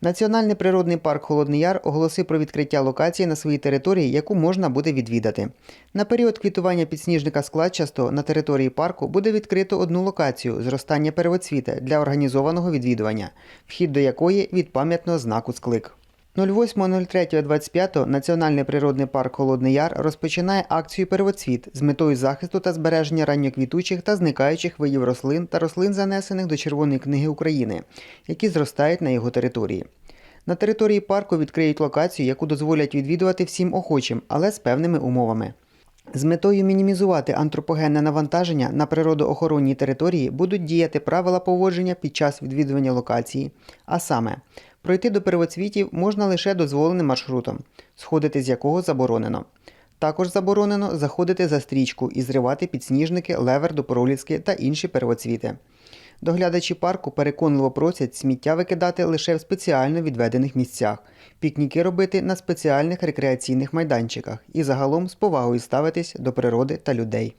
Національний природний парк Холодний Яр оголосив про відкриття локації на своїй території, яку можна буде відвідати. На період квітування підсніжника складчасто на території парку буде відкрито одну локацію зростання первоцвіта для організованого відвідування, вхід до якої від пам'ятного знаку склик. 08.03.25 Національний природний парк Холодний Яр розпочинає акцію Первоцвіт з метою захисту та збереження ранньоквітучих та зникаючих видів рослин та рослин, занесених до Червоної книги України, які зростають на його території. На території парку відкриють локацію, яку дозволять відвідувати всім охочим, але з певними умовами. З метою мінімізувати антропогенне навантаження на природоохоронній території будуть діяти правила поводження під час відвідування локації, а саме, пройти до первоцвітів можна лише дозволеним маршрутом, сходити з якого заборонено. Також заборонено заходити за стрічку і зривати підсніжники, леверду, проліски та інші первоцвіти. Доглядачі парку переконливо просять сміття викидати лише в спеціально відведених місцях, пікніки робити на спеціальних рекреаційних майданчиках і загалом з повагою ставитись до природи та людей.